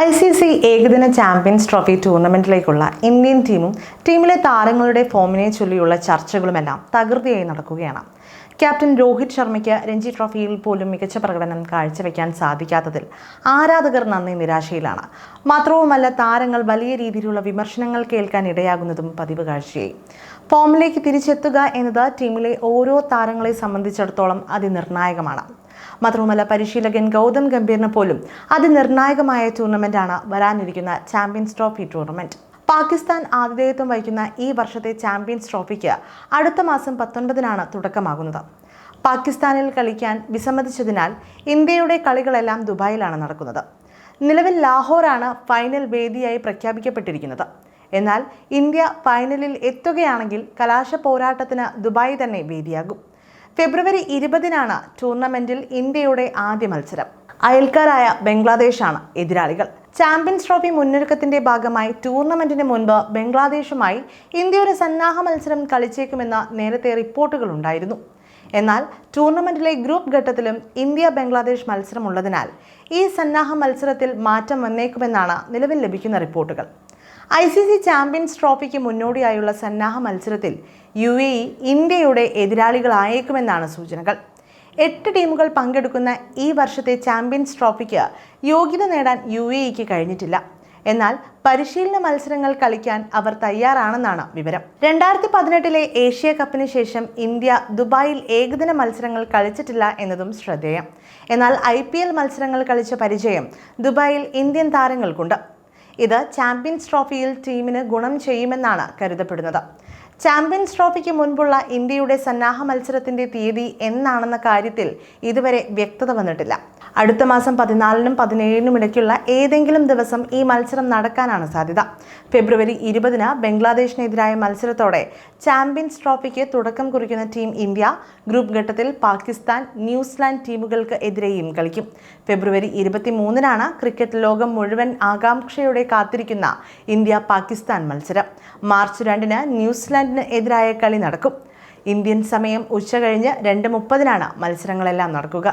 I C C ഏകദിന champions trophy ടൂർണമെന്റിലേക്കുള്ള Indian ടീമും ടീമിലെ താരങ്ങളുടെ ഫോമിനെ ചൊല്ലിയുള്ള ചർച്ചകളുമെല്ലാം തകൃതിയായി നടക്കുകയാണ്. ക്യാപ്റ്റൻ രോഹിത് ശർമ്മയ്ക്ക് രഞ്ജി ട്രോഫിയിൽ പോലും മികച്ച പ്രകടനം കാഴ്ചവെക്കാൻ സാധിക്കാത്തതിൽ ആരാധകർ നന്ദി നിരാശയിലാണ്. മാത്രവുമല്ല താരങ്ങൾ വലിയ രീതിയിലുള്ള വിമർശനങ്ങൾ കേൾക്കാൻ ഇടയാകുന്നതും പതിവ് കാഴ്ചയായി. ഫോമിലേക്ക് തിരിച്ചെത്തുക എന്നത് ടീമിലെ ഓരോ താരങ്ങളെ സംബന്ധിച്ചിടത്തോളം അതിനിർണായകമാണ്. മാത്രവുമല്ല പരിശീലകൻ ഗൗതം ഗംഭീറിന് പോലും അതിനിർണായകമായ ടൂർണമെന്റാണ് വരാനിരിക്കുന്ന ചാമ്പ്യൻസ് ട്രോഫി ടൂർണമെന്റ്. പാകിസ്ഥാൻ ആതിഥേയത്വം വഹിക്കുന്ന ഈ വർഷത്തെ ചാമ്പ്യൻസ് ട്രോഫിക്ക് അടുത്ത മാസം പത്തൊൻപതിനാണ് തുടക്കമാകുന്നത്. പാകിസ്ഥാനിൽ കളിക്കാൻ വിസമ്മതിച്ചതിനാൽ ഇന്ത്യയുടെ കളികളെല്ലാം ദുബായിലാണ് നടക്കുന്നത്. നിലവിൽ ലാഹോറാണ് ഫൈനൽ വേദിയായി പ്രഖ്യാപിക്കപ്പെട്ടിരിക്കുന്നത്. എന്നാൽ ഇന്ത്യ ഫൈനലിൽ എത്തുകയാണെങ്കിൽ കലാശ പോരാട്ടത്തിന് ദുബായ് തന്നെ വേദിയാകും. ഫെബ്രുവരി ഇരുപതിനാണ് ടൂർണമെന്റിൽ ഇന്ത്യയുടെ ആദ്യ മത്സരം. അയൽക്കാരായ ബംഗ്ലാദേശാണ് എതിരാളികൾ. ചാമ്പ്യൻസ് ട്രോഫി മുന്നൊരുക്കത്തിന്റെ ഭാഗമായി ടൂർണമെന്റിന് മുൻപ് ബംഗ്ലാദേശുമായി ഇന്ത്യ ഒരു സന്നാഹ മത്സരം കളിച്ചേക്കുമെന്ന നേരത്തെ റിപ്പോർട്ടുകൾ ഉണ്ടായിരുന്നു. എന്നാൽ ടൂർണമെന്റിലെ ഗ്രൂപ്പ് ഘട്ടത്തിലും ഇന്ത്യ ബംഗ്ലാദേശ് മത്സരമുള്ളതിനാൽ ഈ സന്നാഹ മത്സരത്തിൽ മാറ്റം വന്നേക്കുമെന്നാണ് നിലവിൽ ലഭിക്കുന്ന റിപ്പോർട്ടുകൾ. ഐ സി സി ചാമ്പ്യൻസ് ട്രോഫിക്ക് മുന്നോടിയായുള്ള സന്നാഹ മത്സരത്തിൽ യു എ ഇ ഇന്ത്യയുടെ എതിരാളികളായേക്കുമെന്നാണ് സൂചനകൾ. എട്ട് ടീമുകൾ പങ്കെടുക്കുന്ന ഈ വർഷത്തെ ചാമ്പ്യൻസ് ട്രോഫിക്ക് യോഗ്യത നേടാൻ യു എ ഇക്ക് കഴിഞ്ഞിട്ടില്ല. എന്നാൽ പരിശീലന മത്സരങ്ങൾ കളിക്കാൻ അവർ തയ്യാറാണെന്നാണ് വിവരം. രണ്ടായിരത്തി പതിനെട്ടിലെ ഏഷ്യ കപ്പിന് ശേഷം ഇന്ത്യ ദുബായിൽ ഏകദിന മത്സരങ്ങൾ കളിച്ചിട്ടില്ല എന്നതും ശ്രദ്ധേയം. എന്നാൽ ഐ മത്സരങ്ങൾ കളിച്ച പരിചയം ദുബായിൽ ഇന്ത്യൻ താരങ്ങൾക്കുണ്ട്. ഇത് ചാമ്പ്യൻസ് ട്രോഫിയിൽ ടീമിന് ഗുണം ചെയ്യുമെന്നാണ് കരുതപ്പെടുന്നത്. ചാമ്പ്യൻസ് ട്രോഫിക്ക് മുൻപുള്ള ഇന്ത്യയുടെ സന്നാഹ മത്സരത്തിന്റെ തീയതി എന്നാണെന്ന കാര്യത്തിൽ ഇതുവരെ വ്യക്തത വന്നിട്ടില്ല. അടുത്ത മാസം പതിനാലിനും പതിനേഴിനും ഇടയ്ക്കുള്ള ഏതെങ്കിലും ദിവസം ഈ മത്സരം നടക്കാനാണ് സാധ്യത. ഫെബ്രുവരി ഇരുപതിന് ബംഗ്ലാദേശിനെതിരായ മത്സരത്തോടെ ചാമ്പ്യൻസ് ട്രോഫിക്ക് തുടക്കം കുറിക്കുന്ന ടീം ഇന്ത്യ ഗ്രൂപ്പ് ഘട്ടത്തിൽ പാകിസ്ഥാൻ ന്യൂസിലാൻഡ് ടീമുകൾക്ക് എതിരെയും കളിക്കും. ഫെബ്രുവരി ഇരുപത്തി മൂന്നിനാണ് ക്രിക്കറ്റ് ലോകം മുഴുവൻ ആകാംക്ഷയോടെ കാത്തിരിക്കുന്ന ഇന്ത്യ പാകിസ്ഥാൻ മത്സരം. മാർച്ച് രണ്ടിന് ന്യൂസിലാൻഡിന് എതിരായ കളി നടക്കും. ഇന്ത്യൻ സമയം ഉച്ച കഴിഞ്ഞ് രണ്ട് മുപ്പതിനാണ് മത്സരങ്ങളെല്ലാം നടക്കുക.